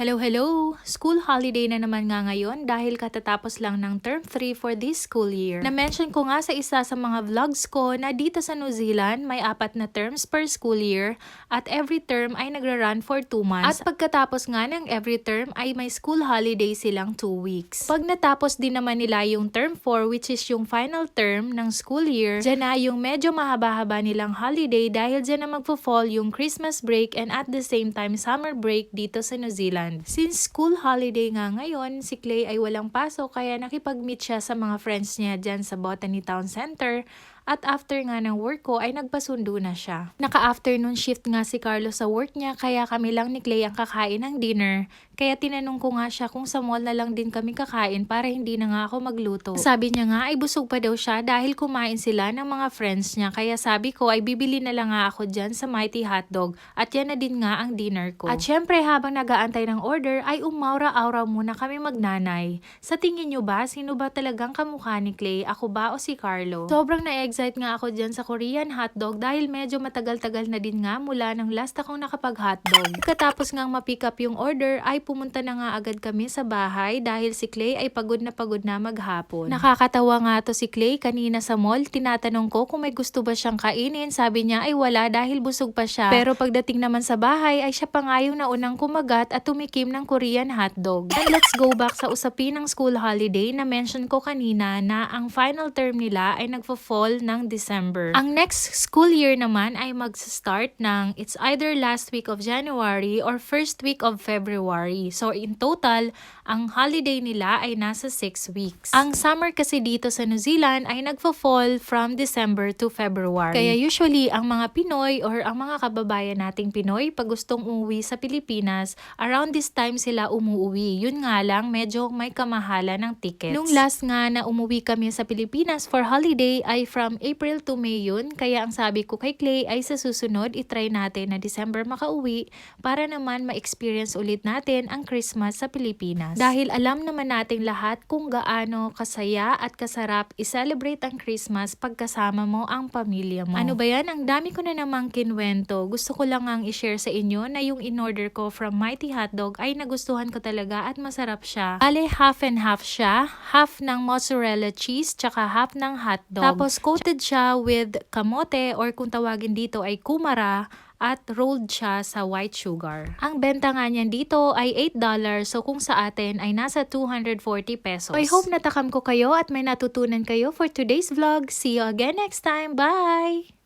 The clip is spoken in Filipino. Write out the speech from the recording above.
Hello, hello! School holiday na naman nga ngayon dahil katatapos lang ng term 3 for this school year. Na-mention ko nga sa isa sa mga vlogs ko na dito sa New Zealand may apat na terms per school year at every term ay nagra-run for 2 months. At pagkatapos nga ng every term ay may school holiday silang 2 weeks. Pag natapos din naman nila yung term 4 which is yung final term ng school year, dyan na yung medyo mahaba-haba nilang holiday dahil dyan na magpo-fall yung Christmas break and at the same time summer break dito sa New Zealand. Since school holiday nga ngayon, si Clay ay walang pasok kaya nakipag-meet siya sa mga friends niya dyan sa Botany Town Center at after nga ng work ko ay nagpasundo na siya. Naka-afternoon shift nga si Carlos sa work niya kaya kami lang ni Clay ang kakain ng dinner. Kaya tinanong ko nga siya kung sa mall na lang din kami kakain para hindi na nga ako magluto. Sabi niya nga ay busog pa daw siya dahil kumain sila ng mga friends niya. Kaya sabi ko ay bibili na lang nga ako dyan sa Mighty Hotdog at yan na din nga ang dinner ko. At syempre habang nagaantay ng order ay umaura-aura muna kami magnanay. Sa tingin niyo ba sino ba talagang kamukha ni Clay? Ako ba o si Carlo? Sobrang na-excite nga ako dyan sa Korean hotdog dahil medyo matagal-tagal na din nga mula nang last akong nakapag-hotdog. Katapos ngang ma-pick up yung order ay pumunta na nga agad kami sa bahay dahil si Clay ay pagod na pagod na maghapon. Nakakatawa nga to si Clay kanina sa mall. Tinatanong ko kung may gusto ba siyang kainin. Sabi niya ay wala dahil busog pa siya. Pero pagdating naman sa bahay ay siya pa nga yung naunang kumagat at tumikim ng Korean hotdog. And let's go back sa usapin ng school holiday na mention ko kanina na ang final term nila ay nagfo-fall ng December. Ang next school year naman ay mag-start ng it's either last week of January or first week of February. So in total, ang holiday nila ay nasa 6 weeks. Ang summer kasi dito sa New Zealand ay nagfo-fall from December to February. Kaya usually ang mga Pinoy or ang mga kababayan nating Pinoy pag gustong umuwi sa Pilipinas, around this time sila umuwi. Yun nga lang, medyo may kamahala ng tickets. Nung last nga na umuwi kami sa Pilipinas for holiday ay from April to May yun. Kaya ang sabi ko kay Clay ay sa susunod, itry natin na December makauwi para naman ma-experience ulit natin ang Christmas sa Pilipinas. Dahil alam naman nating lahat kung gaano kasaya at kasarap i-celebrate ang Christmas pagkasama mo ang pamilya mo. Ano ba yan? Ang dami ko na namang kinwento. Gusto ko lang ang i-share sa inyo na yung in-order ko from Mighty Hotdog ay nagustuhan ko talaga at masarap siya. Ale, half and half siya. Half ng mozzarella cheese tsaka half ng hotdog. Tapos coated siya with kamote or kung tawagin dito ay kumara at rolled siya sa white sugar. Ang benta nga niyan dito ay $8 so kung sa atin ay nasa 240 pesos. I hope natakam ko kayo at may natutunan kayo for today's vlog. See you again next time. Bye!